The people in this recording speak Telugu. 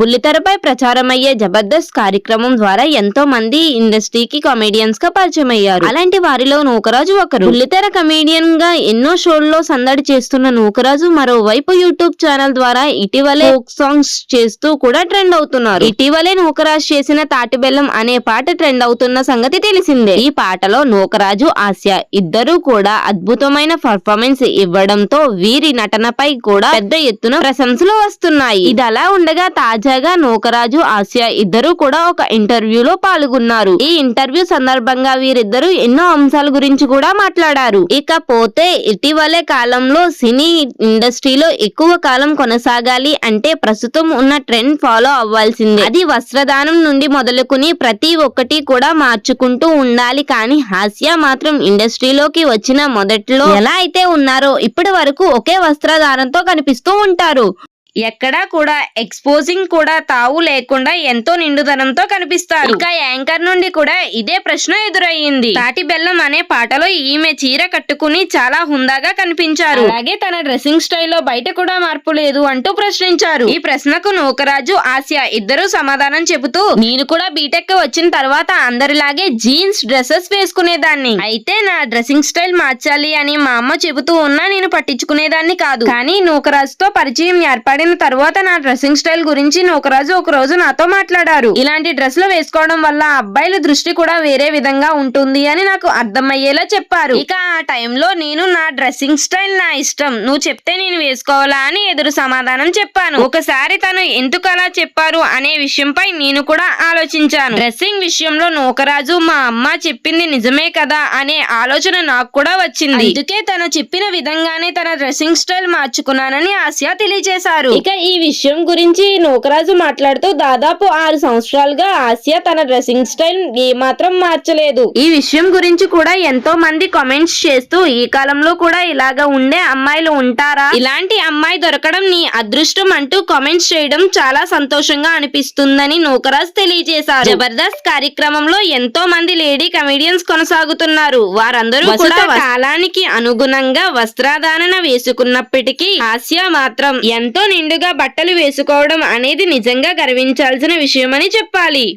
బుల్లితెరపై ప్రచారమయ్యే జబర్దస్త్ కార్యక్రమం ద్వారా ఎంతో మంది ఇండస్ట్రీకి కమెడియన్స్గా పరిచయం అయ్యారు అలాంటి వారిలో నూకరాజు ఒకరు. బుల్లితెర కమెడియన్గా ఎన్నో షోల్లో సందడి చేస్తున్న నూకరాజు మరోవైపు యూట్యూబ్ ఛానల్ ద్వారా ఇటీవలే ఫోక్ సాంగ్స్ చేస్తూ కూడా ట్రెండ్ అవుతున్నారు. ఇటీవలే నూకరాజు చేసిన తాటిబెల్లం అనే పాట ట్రెండ్ అవుతున్న సంగతి తెలిసిందే. ఈ పాటలో నూకరాజు ఆస్య ఇద్దరూ కూడా అద్భుతమైన పర్ఫార్మెన్స్ ఇవ్వడంతో వీరి నటనపై కూడా పెద్ద ఎత్తున ప్రశంసలు వస్తున్నాయి. ఇది అలా ఉండగా తాజాగా నూకరాజు ఆసియా ఇద్దరు కూడా ఒక ఇంటర్వ్యూలో పాల్గొన్నారు. ఈ ఇంటర్వ్యూ సందర్భంగా వీరిద్దరూ ఎన్నో అంశాల గురించి కూడా మాట్లాడారు. ఇకపోతే ఇటీవలే కాలంలో సినీ ఇండస్ట్రీలో ఎక్కువ కాలం కొనసాగాలి అంటే ప్రస్తుతం ఉన్న ట్రెండ్ ఫాలో అవ్వాల్సిందే. అది వస్త్రదానం నుండి మొదలుకుని ప్రతి ఒక్కటి కూడా మార్చుకుంటూ ఉండాలి కానీ హాస్య మాత్రం ఇండస్ట్రీలోకి వచ్చిన మొదట్లో ఎలా అయితే ఉన్నారో ఇప్పటి వరకు ఒకే వస్త్రధారంతో కనిపిస్తూ ఉంటారు. ఎక్కడా కూడా ఎక్స్పోజింగ్ కూడా తావు లేకుండా ఎంతో నిండుదనంతో కనిపిస్తారు. ఇంకా యాంకర్ నుండి కూడా ఇదే ప్రశ్న ఎదురయ్యింది. తాటి బెల్లం అనే పాటలో ఈమె చీర కట్టుకుని చాలా హుందాగా కనిపించారు. అలాగే తన డ్రెస్సింగ్ స్టైల్లో బయట కూడా మార్పు లేదు అంటూ ప్రశ్నించారు. ఈ ప్రశ్నకు నూకరాజు ఆసియా ఇద్దరు సమాధానం చెబుతూ నేను కూడా బీటెక్ వచ్చిన తర్వాత అందరిలాగే జీన్స్ డ్రెస్సెస్ వేసుకునేదాన్ని. అయితే నా డ్రెస్సింగ్ స్టైల్ మార్చాలి అని మా అమ్మ చెబుతూ ఉన్నా నేను పట్టించుకునేదాన్ని కాదు. కానీ నూకరాజుతో పరిచయం ఏర్పడిన తర్వాత నా డ్రెస్సింగ్ స్టైల్ గురించి నూకరాజు ఒక రోజు నాతో మాట్లాడారు. ఇలాంటి డ్రెస్సులు వేసుకోవడం వల్ల అబ్బాయిల దృష్టి కూడా వేరే విధంగా ఉంటుంది అని నాకు అర్థమయ్యేలా చెప్పారు. ఇక ఆ టైంలో నేను నా డ్రెస్సింగ్ స్టైల్ నా ఇష్టం. నువ్వు చెప్తే నేను వేసుకోవాలా అని ఎదురు సమాధానం చెప్పాను. ఒకసారి తను ఎందుకు అలా చెప్పారు అనే విషయంపై నేను కూడా ఆలోచించాను. డ్రెస్సింగ్ విషయంలో నూకరాజు మా అమ్మ చెప్పింది నిజమే కదా అనే ఆలోచన నాకు కూడా వచ్చింది. అందుకే తను చెప్పిన విధంగానే తన డ్రెస్సింగ్ స్టైల్ మార్చుకున్నానని ఆసియా తెలియజేశారు. ఇక ఈ విషయం గురించి నూకరాజు మాట్లాడుతూ దాదాపు ఆరు సంవత్సరాలుగా ఆసియా తన డ్రెస్సింగ్ స్టైల్ ఏమాత్రం మార్చలేదు. ఈ విషయం గురించి కూడా ఎంతో మంది కామెంట్స్ చేస్తూ ఈ కాలంలో కూడా ఇలాగ ఉండే అమ్మాయిలు ఉంటారా? ఇలాంటి అమ్మాయి దొరకడం నీ అదృష్టం అంటూ కామెంట్స్ చేయడం చాలా సంతోషంగా అనిపిస్తుందని నూకరాజ్ తెలియజేశారు. జబర్దస్త్ కార్యక్రమంలో ఎంతో మంది లేడీ కమెడియన్స్ కొనసాగుతున్నారు. వారందరూ కూడా కాలానికి అనుగుణంగా వస్త్రాధారణ వేసుకున్నప్పటికీ హాస్య మాత్రం ఎంతో నిండుగా బట్టలు వేసుకోవడం అనేది నిజంగా గర్వించాల్సిన విషయమని చెప్పాలి.